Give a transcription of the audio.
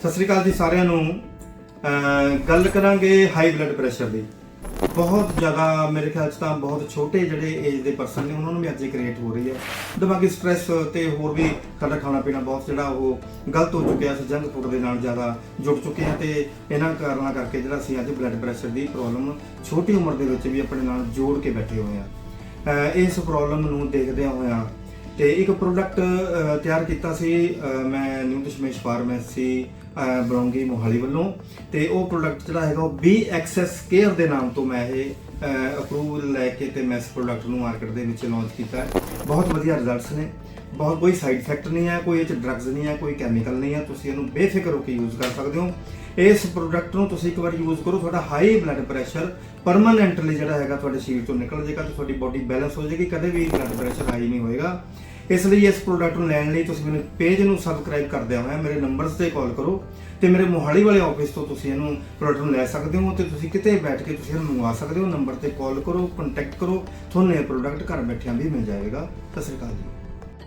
ਸਤਿ ਸ੍ਰੀ ਅਕਾਲ ਜੀ ਸਾਰਿਆਂ ਨੂੰ। ਗੱਲ ਕਰਾਂਗੇ ਹਾਈ ਬਲੱਡ ਪ੍ਰੈਸ਼ਰ ਦੀ। ਬਹੁਤ ਜ਼ਿਆਦਾ ਮੇਰੇ ਖਿਆਲ 'ਚ ਤਾਂ ਬਹੁਤ ਛੋਟੇ ਜਿਹੜੇ ਏਜ ਦੇ ਪਰਸਨ ਨੇ, ਉਹਨਾਂ ਨੂੰ ਵੀ ਅੱਜ ਇਹ ਕ੍ਰੀਏਟ ਹੋ ਰਹੀ ਹੈ। ਦਿਮਾਗੀ ਸਟ੍ਰੈਸ ਤੇ ਹੋਰ ਵੀ ਸਾਡਾ ਖਾਣਾ ਪੀਣਾ ਬਹੁਤ ਜਿਹੜਾ ਉਹ ਗਲਤ ਹੋ ਚੁੱਕਿਆ ਸੀ ਜੰਕ ਫੂਡ ਦੇ ਨਾਲ ਜ਼ਿਆਦਾ ਜੁੜ ਚੁੱਕੇ ਹਾਂ ਤੇ ਇਹਨਾਂ ਕਾਰਨਾਂ ਕਰਕੇ ਜਿਹੜਾ ਅਸੀਂ ਅੱਜ ਬਲੱਡ ਪ੍ਰੈਸ਼ਰ ਦੀ ਪ੍ਰੋਬਲਮ ਛੋਟੀ ਉਮਰ ਦੇ ਵਿੱਚ ਵੀ ਆਪਣੇ ਨਾਲ ਜੋੜ ਕੇ ਬੈਠੇ ਹੋਏ ਹਾਂ। ਇਸ ਪ੍ਰੋਬਲਮ ਨੂੰ ਦੇਖਦਿਆਂ ਹੋਇਆਂ ਤੇ ਇੱਕ ਪ੍ਰੋਡਕਟ ਤਿਆਰ ਕੀਤਾ ਸੀ ਮੈਂ ਨਿਊ ਦਸ਼ਮੇਸ਼ ਫਾਰਮੇਸੀ ਬਰੋਂਗੀ ਮੋਹਾਲੀ ਵੱਲੋਂ। ਤੇ ਉਹ ਪ੍ਰੋਡਕਟ ਜਿਹੜਾ ਹੈਗਾ ਉਹ ਬੀ ਐਕਸੈਸ ਕੇਅਰ ਦੇ ਨਾਮ ਤੋਂ ਮੈਂ ਇਹ ਅਪਰੂਵਲ ਲੈ ਕੇ ਤੇ ਮੈਂ ਇਸ ਪ੍ਰੋਡਕਟ ਨੂੰ ਮਾਰਕੀਟ ਦੇ ਵਿੱਚ ਲਾਂਚ ਕੀਤਾ। ਹੈ ਬਹੁਤ ਵਧੀਆ ਰਿਜ਼ਲਟਸ ਨੇ। ਬਹੁਤ, ਕੋਈ ਸਾਈਡ ਇਫੈਕਟ ਨਹੀਂ ਹੈ, ਕੋਈ ਇਹ ਚ ਡਰੱਗਸ ਨਹੀਂ ਹੈ, ਕੋਈ ਕੈਮੀਕਲ ਨਹੀਂ ਹੈ। ਤੁਸੀਂ ਇਹਨੂੰ ਬੇਫਿਕਰ ਹੋ ਕੇ ਯੂਜ਼ ਕਰ ਸਕਦੇ ਹੋ। ਇਸ ਪ੍ਰੋਡਕਟ ਨੂੰ ਤੁਸੀਂ ਇੱਕ ਵਾਰ ਯੂਜ਼ ਕਰੋ, ਤੁਹਾਡਾ ਹਾਈ ਬਲੱਡ ਪ੍ਰੈਸ਼ਰ ਪਰਮਨੈਂਟਲੀ ਜਿਹੜਾ ਹੈਗਾ ਤੁਹਾਡੇ ਸਰੀਰ ਤੋਂ ਨਿਕਲ ਜਾਏਗਾ ਤੇ ਤੁਹਾਡੀ ਬਾਡੀ ਬੈਲੈਂਸ ਹੋ ਜਾਏਗੀ। ਕਦੇ ਵੀ ਬਲੱਡ ਪ੍ਰੈਸ਼ਰ ਹਾਈ ਨਹੀਂ ਹੋਏਗਾ। ਇਸ ਲਈ ਇਸ ਪ੍ਰੋਡਕਟ ਨੂੰ ਲੈਣ ਲਈ ਤੁਸੀਂ ਮੈਨੂੰ ਪੇਜ ਨੂੰ ਸਬਸਕ੍ਰਾਈਬ ਕਰਦਿਆਂ ਹੋਇਆ ਮੇਰੇ ਨੰਬਰਸ ਤੇ ਕਾਲ ਕਰੋ ਤੇ ਮੇਰੇ ਮੋਹਾਲੀ ਵਾਲੇ ਆਫਿਸ ਤੋਂ ਤੁਸੀਂ ਇਹਨੂੰ ਪ੍ਰੋਡਕਟ ਨੂੰ ਲੈ ਸਕਦੇ ਹੋ ਤੇ ਤੁਸੀਂ ਕਿਤੇ ਬੈਠ ਕੇ ਤੁਸੀਂ ਇਹਨੂੰ ਮੰਗਵਾ ਸਕਦੇ ਹੋ ਨੰਬਰ ਤੇ ਕਾਲ ਕਰੋ ਕੰਟੈਕਟ ਕਰੋ, ਤੁਹਾਨੂੰ ਇਹ ਪ੍ਰੋਡਕਟ ਘਰ ਬੈਠਿਆਂ ਵੀ ਮਿਲ ਜਾਏਗਾ ਸਤਿ ਸ੍ਰੀ ਅਕਾਲ ਜੀ।